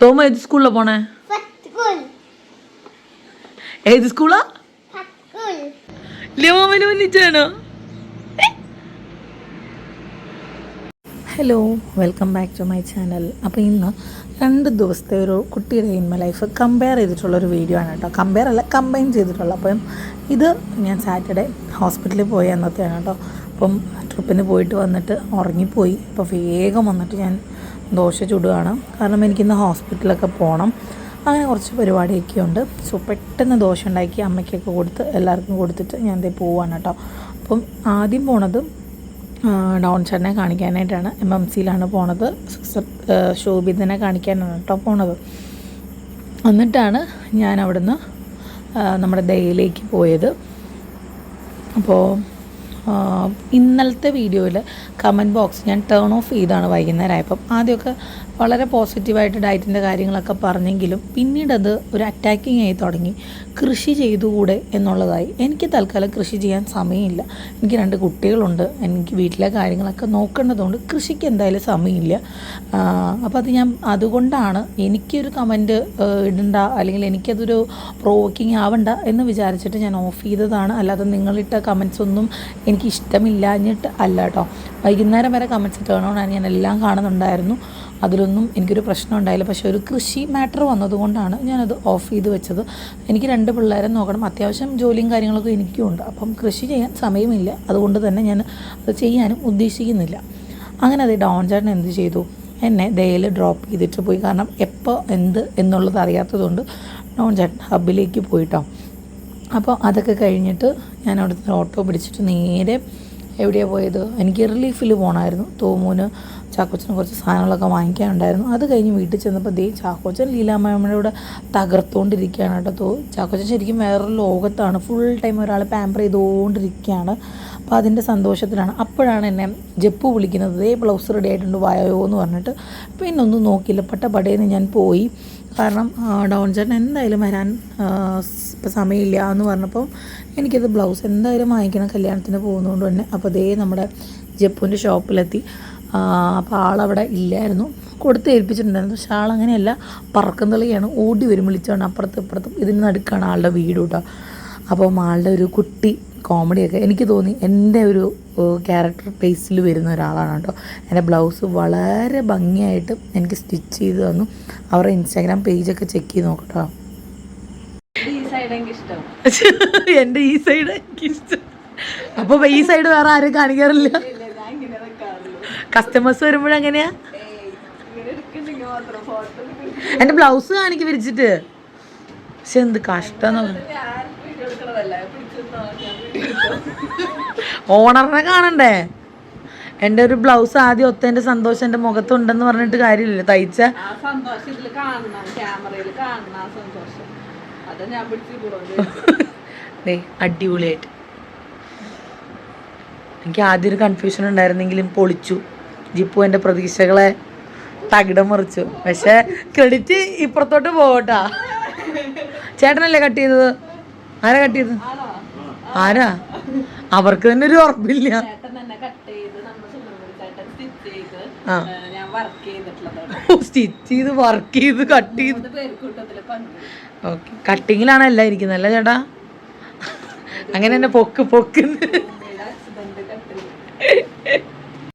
തോമ ഏത് സ്കൂളിലാണ് പോണേ? ഏത് സ്കൂളാ ലിയോമിന് മുന്നിച്ചാണോ hello welcome back to my channel അപ്പോൾ ഇന്ന് രണ്ട് ദിവസത്തെ ഒരു കുട്ടിയുടെ ഇൻമ ലൈഫ് കമ്പയർ ചെയ്തിട്ടുള്ളൊരു വീഡിയോ ആണ് കേട്ടോ. കമ്പയർ അല്ല കമ്പൈൻ ചെയ്തിട്ടുള്ള. അപ്പം ഇത് ഞാൻ സാറ്റർഡേ ഹോസ്പിറ്റലിൽ പോയി അന്നത്തെയാണ് കേട്ടോ. അപ്പം ട്രിപ്പിന് പോയിട്ട് വന്നിട്ട് ഉറങ്ങിപ്പോയി. അപ്പോൾ വേഗം വന്നിട്ട് ഞാൻ ദോശ ചുടുകയാണ്. കാരണം എനിക്കിന്ന് ഹോസ്പിറ്റലൊക്കെ പോകണം അങ്ങനെ കുറച്ച് പരിപാടിയൊക്കെ ഉണ്ട് സോ പെട്ടെന്ന് ദോശ ഉണ്ടാക്കി അമ്മയ്ക്കൊക്കെ കൊടുത്ത് എല്ലാവർക്കും കൊടുത്തിട്ട് ഞാൻ ദേ പോവാണ് കേട്ടോ. അപ്പം ആദ്യം പോണത് ഡൗൺ ചേട്ടനെ കാണിക്കാനായിട്ടാണ്. എം എം സിയിലാണ് പോണത്. സിസ്റ്റർ ശോഭിതനെ കാണിക്കാനാണ് കേട്ടോ പോണത്. എന്നിട്ടാണ് ഞാൻ അവിടുന്ന് നമ്മുടെ ദയയിലേക്ക് പോയത്. അപ്പോൾ ഇന്നലത്തെ വീഡിയോയിൽ കമന്റ് ബോക്സ് ഞാൻ ടേൺ ഓഫ് ചെയ്താണ് വൈകുന്നേരം ആയപ്പം ആദ്യമൊക്കെ വളരെ പോസിറ്റീവായിട്ട് ഡയറ്റിന്റെ കാര്യങ്ങളൊക്കെ പറഞ്ഞെങ്കിലും പിന്നീടത് ഒരു അറ്റാക്കിംഗ് ആയി തുടങ്ങി. കൃഷി ചെയ്തുകൂടെ എന്നുള്ളതായി. എനിക്ക് തൽക്കാലം കൃഷി ചെയ്യാൻ സമയമില്ല. എനിക്ക് രണ്ട് കുട്ടികളുണ്ട്. എനിക്ക് വീട്ടിലെ കാര്യങ്ങളൊക്കെ നോക്കേണ്ടതുകൊണ്ട് കൃഷിക്ക് എന്തായാലും സമയമില്ല. അപ്പോൾ അത് ഞാൻ അതുകൊണ്ടാണ് എനിക്കൊരു കമന്റ് ഇടണ്ട അല്ലെങ്കിൽ എനിക്കതൊരു പ്രോവോക്കിംഗ് ആവണ്ട എന്ന് വിചാരിച്ചിട്ട് ഞാൻ ഓഫ് ചെയ്തതാണ്. അല്ലാതെ നിങ്ങളിട്ട കമൻസ് ഒന്നും എനിക്ക് ഇഷ്ടമില്ലാഞ്ഞിട്ട് അല്ല കേട്ടോ വൈകുന്നേരം വരെ കമൻസ് ടേൺ ഞാൻ എല്ലാം കാണുന്നുണ്ടായിരുന്നു. അതിലൊന്നും എനിക്കൊരു പ്രശ്നം ഉണ്ടായില്ല. പക്ഷേ ഒരു കൃഷി മാറ്റർ വന്നതുകൊണ്ടാണ് ഞാനത് ഓഫ് ചെയ്ത് വെച്ചത്. എനിക്ക് രണ്ട് പിള്ളേരെ നോക്കണം. അത്യാവശ്യം ജോലിയും കാര്യങ്ങളൊക്കെ എനിക്കും ഉണ്ട് അപ്പം കൃഷി ചെയ്യാൻ സമയമില്ല. അതുകൊണ്ട് തന്നെ ഞാൻ അത് ചെയ്യാനും ഉദ്ദേശിക്കുന്നില്ല. അങ്ങനെ അത് ഡോൺ ചേട്ടൻ എന്ത് ചെയ്തു? എന്നെ ദയയിൽ ഡ്രോപ്പ് ചെയ്തിട്ട് പോയി. കാരണം എപ്പോൾ എന്ത് എന്നുള്ളത് അറിയാത്തതുകൊണ്ട് ഡോൺ ചേട്ടൻ ഹബിലേക്ക് പോയിട്ടോ. അപ്പോൾ അതൊക്കെ കഴിഞ്ഞിട്ട് ഞാൻ അവിടുത്തെ ഓട്ടോ പിടിച്ചിട്ട് നേരെ എവിടെയാണ് പോയത്? എനിക്ക് റിലീഫിൽ പോകണമായിരുന്നു തോമൂന് ചാക്കോച്ചന് കുറച്ച് സാധനങ്ങളൊക്കെ വാങ്ങിക്കാനുണ്ടായിരുന്നു. അത് കഴിഞ്ഞ് വീട്ടിൽ ചെന്നപ്പോൾ ദേ ചാക്കോച്ചൻ ലീലാമ്മയുടെ കൂടെ തകർത്തുകൊണ്ടിരിക്കുകയാണ് കേട്ടോ. തോ ചാക്കോച്ചൻ ശരിക്കും വേറൊരു ലോകത്താണ്. ഫുൾ ടൈം ഒരാൾ പാമ്പർ ചെയ്തുകൊണ്ടിരിക്കുകയാണ് അപ്പോൾ അതിന്റെ സന്തോഷത്തിലാണ്. അപ്പോഴാണ് എന്നെ ജപ്പു വിളിക്കുന്നത്. ദേ ബ്ലൗസ് റെഡി ആയിട്ടുണ്ട് വായോ എന്ന് പറഞ്ഞിട്ട്. പിന്നെ ഒന്നും നോക്കിയില്ല. പട്ട പടേന്ന് ഞാൻ പോയി. കാരണം ഡൗൺ ചേട്ടൻ എന്തായാലും വരാൻ ഇപ്പം സമയമില്ല എന്ന് പറഞ്ഞപ്പോൾ എനിക്കത് ബ്ലൗസ് എന്തായാലും വാങ്ങിക്കണം കല്യാണത്തിന് പോകുന്നതുകൊണ്ട് തന്നെ. അപ്പോൾ ദേ നമ്മുടെ ജപ്പുവിന്റെ ഷോപ്പിലെത്തി. അപ്പോൾ ആളവിടെ ഇല്ലായിരുന്നു. കൊടുത്ത് ഏൽപ്പിച്ചിട്ടുണ്ടായിരുന്നു. പക്ഷെ ആളങ്ങനെയല്ല പറക്കം തളിയാണ് ഓടി വരും വിളിച്ചോണ്ട് അപ്പുറത്തും ഇപ്പുറത്തും. ഇതിന് നടുക്കാണ് ആളുടെ വീട് കേട്ടോ. അപ്പം ആളുടെ ഒരു കുട്ടി കോമഡിയൊക്കെ എനിക്ക് തോന്നി എന്റെ ഒരു ക്യാരക്ടർ പ്ലേസിൽ വരുന്ന ഒരാളാണ് കേട്ടോ. എന്റെ ബ്ലൗസ് വളരെ ഭംഗിയായിട്ട് എനിക്ക് സ്റ്റിച്ച് ചെയ്ത് തന്നു. അവരുടെ ഇൻസ്റ്റാഗ്രാം പേജൊക്കെ ചെക്ക് ചെയ്ത് നോക്കട്ടോ എന്റെ ഈ സൈഡ് എനിക്കിഷ്ടം അപ്പോൾ ഈ സൈഡ് വേറെ ആരും കാണിക്കാറില്ല. കസ്റ്റമേഴ്സ് വരുമ്പോഴെങ്ങനെയാ എന്റെ ബ്ലൗസ് കാണിക്ക് വിരിച്ചിട്ട്. പക്ഷെ എന്ത് കഷ്ടം ഓണറിനെ കാണണ്ടേ? എന്റെ ഒരു ബ്ലൗസ് ആദ്യം ഒത്തതിന്റെ സന്തോഷം എന്റെ മുഖത്തുണ്ടെന്ന് പറഞ്ഞിട്ട് കാര്യമില്ല തയ്ച്ച അടിപൊളിയായിട്ട്. എനിക്ക് ആദ്യം ഒരു കൺഫ്യൂഷൻ ഉണ്ടായിരുന്നെങ്കിലും പൊളിച്ചു. ജിപ്പു എന്റെ പ്രതീക്ഷകളെ തകിടം മറിച്ചു. പക്ഷെ ക്രെഡിറ്റ് ഇപ്പുറത്തോട്ട് പോകട്ടാ ചേട്ടനല്ലേ കട്ട് ചെയ്തത്? ആരാ കട്ട് ചെയ്തത്? ആരാ? അവർക്ക് തന്നെ ഒരു ഉറപ്പില്ല. സ്റ്റിച്ച് ചെയ്ത് വർക്ക് ചെയ്ത് കട്ട് ചെയ്ത് ഓക്കെ. കട്ടിങ്ങിലാണ് എല്ലാം ഇരിക്കുന്നത് അല്ലേ ചേട്ടാ? അങ്ങനെ എന്നെ പൊക്ക് പൊക്ക്.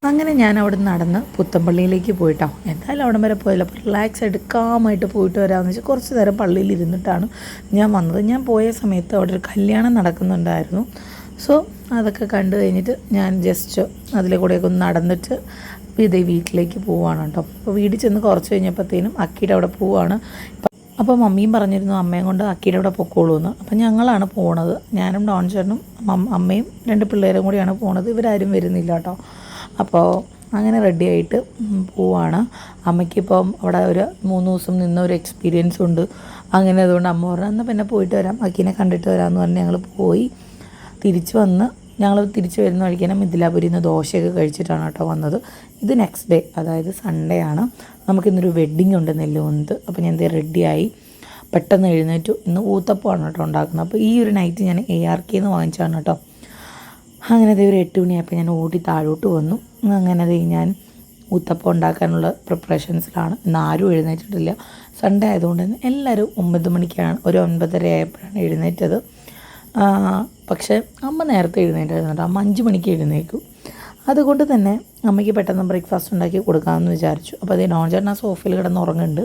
അങ്ങനെ ഞാൻ അവിടെ നടന്ന് പുത്തമ്പള്ളിയിലേക്ക് പോയിട്ടോ. എന്തായാലും അവിടെ വരെ പോയല്ലോ. അപ്പോൾ റിലാക്സ് ആയിട്ട് കാമായിട്ട് പോയിട്ട് വരാമെന്ന് വെച്ചാൽ കുറച്ച് നേരം പള്ളിയിൽ ഇരുന്നിട്ടാണ് ഞാൻ വന്നത്. ഞാൻ പോയ സമയത്ത് അവിടെ ഒരു കല്യാണം നടക്കുന്നുണ്ടായിരുന്നു. സോ അതൊക്കെ കണ്ടു കഴിഞ്ഞിട്ട് ഞാൻ ജസ്റ്റ് അതിലെ കൂടെയൊക്കെ ഒന്ന് നടന്നിട്ട് ഇതേ വീട്ടിലേക്ക് പോവാണ് കേട്ടോ. അപ്പോൾ വീട്ടിൽ ചെന്ന് കുറച്ച് കഴിഞ്ഞപ്പോഴത്തേനും അക്കിയുടെ അവിടെ പോവാണ്. അപ്പോൾ മമ്മിയും പറഞ്ഞിരുന്നു അമ്മയും കൊണ്ട് അക്കിയുടെ അവിടെ പൊക്കോളൂ എന്ന് അപ്പോൾ ഞങ്ങളാണ് പോണത്. ഞാനും ഡോൺ ചേട്ടനും അമ്മയും രണ്ട് പിള്ളേരും കൂടിയാണ് പോണത്. ഇവരാരും വരുന്നില്ല കേട്ടോ. അപ്പോൾ അങ്ങനെ റെഡി ആയിട്ട് പോവാണ്. അമ്മയ്ക്കിപ്പം അവിടെ ഒരു മൂന്ന് ദിവസം നിന്ന ഒരു എക്സ്പീരിയൻസ് ഉണ്ട്. അങ്ങനെ അതുകൊണ്ട് അമ്മ പറഞ്ഞു എന്നാൽ പിന്നെ പോയിട്ട് വരാം. അക്കീനെ കണ്ടിട്ട് വരാമെന്ന് പറഞ്ഞ് ഞങ്ങൾ പോയി. തിരിച്ചു വന്ന് ഞങ്ങൾ തിരിച്ചു വരുന്ന വഴിക്കാനും മിഥിലാപുരിയിൽ നിന്ന് ദോശയൊക്കെ കഴിച്ചിട്ടാണ് കേട്ടോ വന്നത്. ഇത് നെക്സ്റ്റ് ഡേ അതായത് സൺഡേ ആണ്. നമുക്കിന്നൊരു വെഡ്ഡിങ് ഉണ്ട് നെല്ലുകൊണ്ട് അപ്പോൾ ഞാൻ എന്തേ റെഡിയായി പെട്ടെന്ന് എഴുന്നേറ്റു. ഇന്ന് ഊത്തപ്പമാണ് കേട്ടോ ഉണ്ടാക്കുന്നത്. അപ്പോൾ ഈ ഒരു നൈറ്റ് ഞാൻ എ ആർ കെ എന്ന് വാങ്ങിച്ചാണ് കേട്ടോ. അങ്ങനെ ദേ ഒരു എട്ട് മണിയായപ്പോൾ ഞാൻ ഓടി താഴോട്ട് വന്നു. അങ്ങനെ ദേ ഞാൻ ഊത്തപ്പം ഉണ്ടാക്കാനുള്ള പ്രിപ്പറേഷൻസിലാണ് ഇന്ന് ആരും എഴുന്നേറ്റിട്ടില്ല. സൺഡേ ആയതുകൊണ്ട് തന്നെ എല്ലാവരും ഒമ്പത് മണിക്കാണ് ഒരു ഒൻപതര ആയപ്പോഴാണ് എഴുന്നേറ്റത്. പക്ഷേ അമ്മ നേരത്തെ എഴുന്നേറ്റായിരുന്നു അമ്മ അഞ്ച് മണിക്ക് എഴുന്നേക്കും അതുകൊണ്ട് തന്നെ അമ്മയ്ക്ക് പെട്ടെന്ന് ബ്രേക്ക്ഫാസ്റ്റ് ഉണ്ടാക്കി കൊടുക്കാമെന്ന് വിചാരിച്ചു. അപ്പോൾ അതേ നോൺചേട്ടൻ ആ സോഫയിൽ കിടന്ന് ഉറങ്ങുന്നുണ്ട്.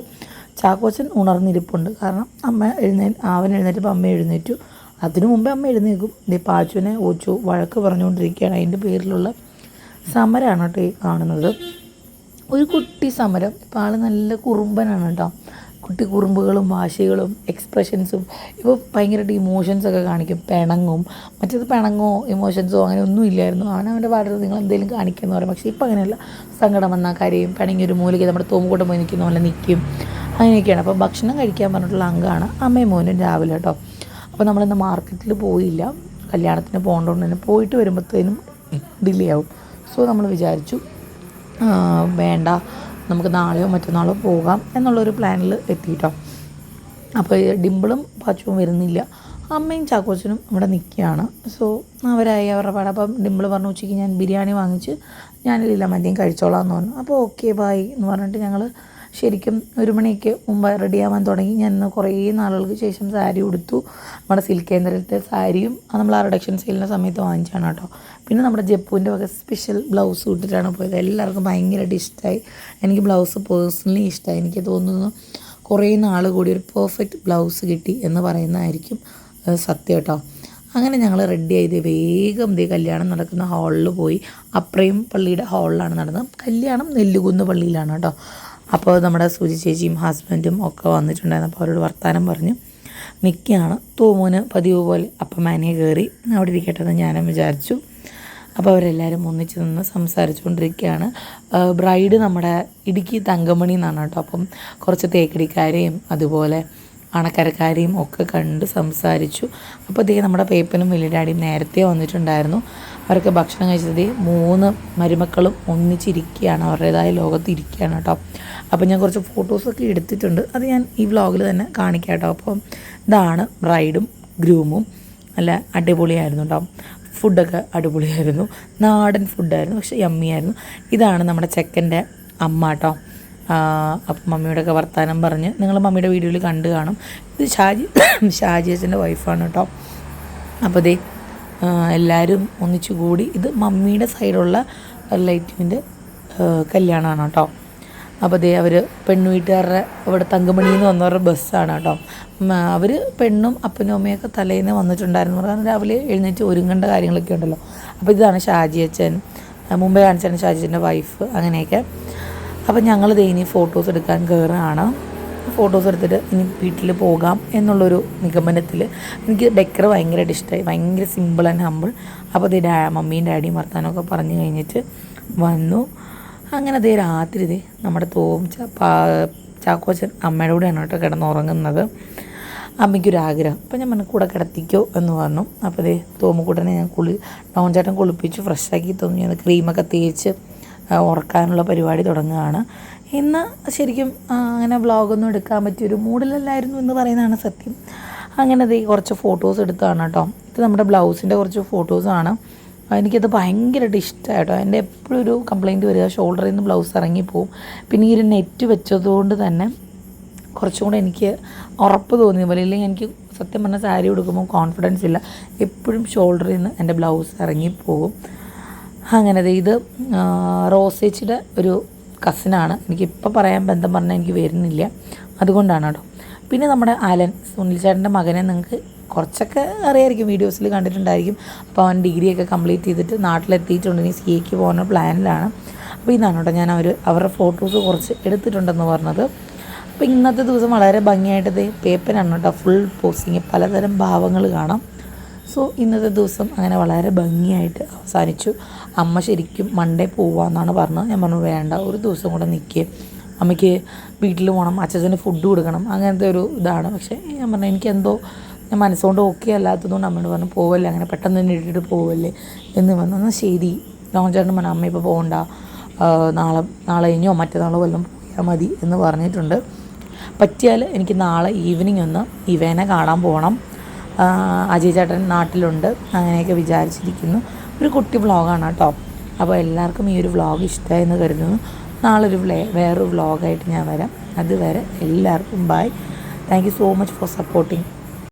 ചാക്കോച്ചൻ ഉണർന്നിരിപ്പുണ്ട്. കാരണം അമ്മ എഴുന്നേ അവൻ എഴുന്നേറ്റപ്പോൾ അമ്മ എഴുന്നേറ്റു. അതിനു മുമ്പേ അമ്മ എഴുന്നേക്കും ദേ പാച്ചുവിനെ ഓച്ചു വഴക്ക് പറഞ്ഞുകൊണ്ടിരിക്കുകയാണ്. അതിന്റെ പേരിലുള്ള സമരമാണ് കേട്ടോ ഈ കാണുന്നത്. ഒരു കുട്ടി സമരം. ഇപ്പോൾ ആൾ നല്ല കുറുമ്പനാണ് കേട്ടോ. കുട്ടി കുറുമ്പുകളും വാശികളും എക്സ്പ്രഷൻസും ഇപ്പോൾ ഭയങ്കരമായിട്ട് ഇമോഷൻസ് ഒക്കെ കാണിക്കും. പിണങ്ങും. മറ്റേത് പിണങ്ങോ ഇമോഷൻസോ അങ്ങനെ ഒന്നും ഇല്ലായിരുന്നു. അവൻ അവന്റെ പാടത്ത് നിങ്ങൾ എന്തെങ്കിലും കാണിക്കുമെന്ന് പറയും. പക്ഷേ ഇപ്പം അങ്ങനെയല്ല. സങ്കടം വന്നാൽ കരയും. പിണങ്ങി ഒരു മൂലയ്ക്ക് നമ്മുടെ തോമുകൂട്ടം പോയി നിൽക്കുന്ന പോലെ നിൽക്കും. അങ്ങനെയൊക്കെയാണ്. അപ്പോൾ ഭക്ഷണം കഴിക്കാൻ പറഞ്ഞിട്ടുള്ള അംഗമാണ് അമ്മയും മോനും രാവിലെ കേട്ടോ. അപ്പോൾ നമ്മളിന്ന് മാർക്കറ്റിൽ പോയില്ല. കല്യാണത്തിന് പോകേണ്ടതുകൊണ്ട് തന്നെ പോയിട്ട് വരുമ്പോഴത്തേനും ഡിലേ ആവും സോ നമ്മൾ വിചാരിച്ചു വേണ്ട നമുക്ക് നാളെയോ മറ്റന്നാളോ പോകാം എന്നുള്ളൊരു പ്ലാനിൽ എത്തിയിട്ടോ. അപ്പോൾ ഡിമ്പിളും പാച്ചുവും വരുന്നില്ല. അമ്മയും ചാക്കോച്ചനും ഇവിടെ നിൽക്കുകയാണ് സോ അവരായി അവരുടെ പാടെ. അപ്പം ഡിമ്പിൾ പറഞ്ഞു ഉച്ചയ്ക്ക് ഞാൻ ബിരിയാണി വാങ്ങിച്ച് ഞാൻ മദ്യം കഴിച്ചോളാം എന്ന് പറഞ്ഞു. അപ്പോൾ ഓക്കെ ബായ് എന്ന് പറഞ്ഞിട്ട് ഞങ്ങൾ ശരിക്കും ഒരു മണിക്ക് മുമ്പ് റെഡിയാവാൻ തുടങ്ങി. ഞാൻ ഇന്ന് കുറേ നാളുകൾക്ക് ശേഷം സാരി ഉടുത്തു. നമ്മുടെ സിൽക്ക് കേന്ദ്രത്തിലെ സാരിയും നമ്മൾ ആ റിഡക്ഷൻ സെയിലിന്റെ സമയത്ത് വാങ്ങിച്ചാണ് കേട്ടോ. പിന്നെ നമ്മുടെ ജപ്പുവിന്റെ വക സ്പെഷ്യൽ ബ്ലൗസ് ഇട്ടിട്ടാണ് പോയത്. എല്ലാവർക്കും ഭയങ്കരമായിട്ട് ഇഷ്ടമായി എനിക്ക് ബ്ലൗസ് പേഴ്സണലി ഇഷ്ടമായി എനിക്ക് തോന്നുന്നു കുറേ നാൾ കൂടി ഒരു പെർഫെക്റ്റ് ബ്ലൗസ് കിട്ടി എന്ന് പറയുന്നതായിരിക്കും സത്യം കേട്ടോ. അങ്ങനെ ഞങ്ങൾ റെഡി ആയത് വേഗം ദേ കല്യാണം നടക്കുന്ന ഹാളിൽ പോയി. അപ്രയും പള്ളിയുടെ ഹാളിലാണ് നടന്നത്. കല്യാണം നെല്ലുകുന്ന് പള്ളിയിലാണ് കേട്ടോ. അപ്പോൾ നമ്മുടെ സൂചി ചേച്ചിയും ഹസ്ബൻഡും ഒക്കെ വന്നിട്ടുണ്ടായിരുന്നു. അപ്പോൾ അവരോട് വർത്തമാനം പറഞ്ഞു. നിൽക്കുകയാണ് തൂമൂന് പതിവ് പോലെ അപ്പം മാനിയെ കയറി അവിടെ ഇരിക്കട്ടെ എന്ന് ഞാനും വിചാരിച്ചു. അപ്പോൾ അവരെല്ലാവരും ഒന്നിച്ച് നിന്ന് സംസാരിച്ചുകൊണ്ടിരിക്കുകയാണ്. ബ്രൈഡ് നമ്മുടെ ഇടുക്കി തങ്കമണി എന്നാണ് കേട്ടോ. അപ്പം കുറച്ച് തേക്കടിക്കാരെയും അതുപോലെ അണക്കരക്കാരെയും ഒക്കെ കണ്ട് സംസാരിച്ചു. അപ്പോൾ നമ്മുടെ പേപ്പനും വലിയ ഡാഡിയും നേരത്തെ വന്നിട്ടുണ്ടായിരുന്നു. അവർക്ക് ഭക്ഷണം കഴിച്ചത് മൂന്ന് മരുമക്കളും ഒന്നിച്ചിരിക്കുകയാണ്. അവരുടേതായ ലോകത്ത് ഇരിക്കുകയാണ് കേട്ടോ. അപ്പോൾ ഞാൻ കുറച്ച് ഫോട്ടോസൊക്കെ എടുത്തിട്ടുണ്ട്. അത് ഞാൻ ഈ വ്ളോഗിൽ തന്നെ കാണിക്കാം കേട്ടോ. അപ്പോൾ ഇതാണ് ബ്രൈഡും ഗ്രൂമും നല്ല അടിപൊളിയായിരുന്നു കേട്ടോ. ഫുഡൊക്കെ അടിപൊളിയായിരുന്നു. നാടൻ ഫുഡായിരുന്നു പക്ഷെ യമ്മിയായിരുന്നു ഇതാണ് നമ്മുടെ ചെക്കന്റെ അമ്മ കേട്ടോ. അപ്പം മമ്മിയോടൊക്കെ വർത്തമാനം പറഞ്ഞ് നിങ്ങൾ മമ്മിയുടെ വീഡിയോയിൽ കണ്ടു കാണും. ഇത് ഷാജി ഷാജി അച്ഛന്റെ വൈഫാണ് കേട്ടോ. അപ്പോൾ ദേ എല്ലാവരും ഒന്നിച്ചു കൂടി. ഇത് മമ്മിയുടെ സൈഡുള്ള റിലേറ്റീവിന്റെ കല്യാണമാണ് കേട്ടോ. അപ്പോൾ ദേ അവർ പെണ്ണു വീട്ടുകാരുടെ ഇവിടെ തങ്കമണിയിൽ നിന്ന് വന്നവരുടെ ബസ്സാണ് കേട്ടോ. അവർ പെണ്ണും അപ്പനും അമ്മയൊക്കെ തലേന്ന് വന്നിട്ടുണ്ടായിരുന്നു. കാരണം രാവിലെ എഴുന്നേറ്റ് ഒരുങ്ങേണ്ട കാര്യങ്ങളൊക്കെ ഉണ്ടല്ലോ. അപ്പോൾ ഇതാണ് ഷാജി അച്ഛൻ. മുമ്പേ കാണിച്ചാണ് ഷാജി അച്ഛന്റെ വൈഫ് അങ്ങനെയൊക്കെ. അപ്പോൾ ഞങ്ങൾ ദേ ഇനി ഫോട്ടോസ് എടുക്കാൻ കയറുകയാണ് ഫോട്ടോസ് എടുത്തിട്ട് ഇനി വീട്ടിൽ പോകാം എന്നുള്ളൊരു നിഗമനത്തിൽ എനിക്ക് ഡെക്കർ ഭയങ്കരമായിട്ട് ഇഷ്ടമായി ഭയങ്കര സിമ്പിൾ ആൻഡ് ഹമ്പിൾ അപ്പോൾ ദേ ഡാ മമ്മിയും ഡാഡിയും വർത്താനമൊക്കെ പറഞ്ഞു കഴിഞ്ഞിട്ട് വന്നു. അങ്ങനെ അതേ രാത്രി ഇതേ നമ്മുടെ തോം ചാക്കോച്ചൻ അമ്മയുടെ കൂടെയാണ് കേട്ടോ കിടന്നുറങ്ങുന്നത്. അമ്മയ്ക്കൊരാഗ്രഹം അപ്പം ഞാൻ പറഞ്ഞു കൂടെ കിടത്തിക്കോ എന്ന് പറഞ്ഞു. അപ്പോൾ ഇതേ തോമക്കൂട്ടനെ ഞാൻ കുളി ടൗൺ ചേട്ടൻ കുളിപ്പിച്ച് ഫ്രഷാക്കി തോന്നി. ക്രീമൊക്കെ തേച്ച് ഉറക്കാനുള്ള പരിപാടി തുടങ്ങുകയാണ്. ഇന്ന് ശരിക്കും അങ്ങനെ വ്ളോഗൊന്നും എടുക്കാൻ പറ്റിയൊരു മൂഡിലല്ലായിരുന്നു എന്ന് പറയുന്നതാണ് സത്യം. അങ്ങനെ ദേ കുറച്ച് ഫോട്ടോസ് എടുത്തതാണ് കേട്ടോ. ഇത് നമ്മുടെ ബ്ലൗസിന്റെ കുറച്ച് ഫോട്ടോസാണ് എനിക്കത് ഭയങ്കരമായിട്ട് ഇഷ്ടമായി കേട്ടോ എന്റെ എപ്പോഴും ഒരു കംപ്ലയിന്റ് വരിക ഷോൾഡറിൽ നിന്ന് ബ്ലൗസ് ഇറങ്ങിപ്പോവും പിന്നെ ഈ ഒരു നെറ്റ് വെച്ചതുകൊണ്ട് തന്നെ കുറച്ചും കൂടെ എനിക്ക് ഉറപ്പ് തോന്നിയ പോലെ ഇല്ലെങ്കിൽ എനിക്ക് സത്യം പറഞ്ഞാൽ സാരി ഉടുക്കുമ്പോൾ കോൺഫിഡൻസ് ഇല്ല. എപ്പോഴും ഷോൾഡറിൽ നിന്ന് എന്റെ ബ്ലൗസ് ഇറങ്ങിപ്പോവും അങ്ങനെ ഇത് റോസേച്ചിയുടെ ഒരു കസിനാണ് എനിക്കിപ്പോൾ പറയാൻ ബന്ധം പറഞ്ഞാൽ എനിക്ക് വരുന്നില്ല. അതുകൊണ്ടാണ് കേട്ടോ. പിന്നെ നമ്മുടെ അലൻ സുനിൽ ചേട്ടന്റെ മകനെ നിങ്ങൾക്ക് കുറച്ചൊക്കെ അറിയായിരിക്കും. വീഡിയോസിൽ കണ്ടിട്ടുണ്ടായിരിക്കും. അപ്പോൾ അവൻ ഡിഗ്രിയൊക്കെ കംപ്ലീറ്റ് ചെയ്തിട്ട് നാട്ടിലെത്തിയിട്ടുണ്ട്. ഇനി സി പോകുന്ന പ്ലാനിലാണ്. അപ്പോൾ ഇതാണ് കേട്ടോ ഞാൻ അവർ അവരുടെ ഫോട്ടോസ് കുറച്ച് എടുത്തിട്ടുണ്ടെന്ന് പറഞ്ഞത്. അപ്പോൾ ഇന്നത്തെ ദിവസം വളരെ ഭംഗിയായിട്ട് പേപ്പറാണ് കേട്ടോ. ഫുൾ പോസ്റ്റിങ് പലതരം ഭാവങ്ങൾ കാണാം. സോ ഇന്നത്തെ ദിവസം അങ്ങനെ വളരെ ഭംഗിയായിട്ട് അവസാനിച്ചു. അമ്മ ശരിക്കും മൺഡേ പോവാന്നാണ് പറഞ്ഞത്. ഞാൻ പറഞ്ഞു വേണ്ട ഒരു ദിവസം കൂടെ നിൽക്കുക അമ്മയ്ക്ക് വീട്ടിൽ പോകണം അച്ഛന് ഫുഡ് കൊടുക്കണം. അങ്ങനത്തെ ഒരു ഇതാണ്. പക്ഷേ ഞാൻ പറഞ്ഞു എനിക്കെന്തോ ഞാൻ മനസ്സുകൊണ്ട് ഓക്കെ അല്ലാത്തതുകൊണ്ട് അമ്മയോട് പറഞ്ഞു പോവല്ലേ അങ്ങനെ പെട്ടെന്ന് തന്നെ ഇട്ടിട്ട് പോവല്ലേ? എന്ന് പറഞ്ഞു. എന്നാൽ ശരി. ചേട്ടൻ പറഞ്ഞു അമ്മ ഇപ്പോൾ പോകണ്ട നാളെ നാളെ കഴിഞ്ഞോ മറ്റന്നാളോ വല്ലതും പോയാൽ മതി എന്ന് പറഞ്ഞിട്ടുണ്ട്. പറ്റിയാൽ എനിക്ക് നാളെ ഈവനിങ് ഒന്ന് ഇവേനെ കാണാൻ പോകണം അജയ് ചേട്ടൻ നാട്ടിലുണ്ട്. അങ്ങനെയൊക്കെ വിചാരിച്ചിരിക്കുന്നു. ഒരു കുട്ടി വ്ളോഗാണ് കേട്ടോ. അപ്പോൾ എല്ലാവർക്കും ഈ ഒരു വ്ളോഗ് ഇഷ്ടമായെന്ന് കരുതുന്നു. നാളൊരു വ്ലേ വേറൊരു വ്ളോഗായിട്ട് ഞാൻ വരാം. അതുവരെ എല്ലാവർക്കും bye thank you so much for supporting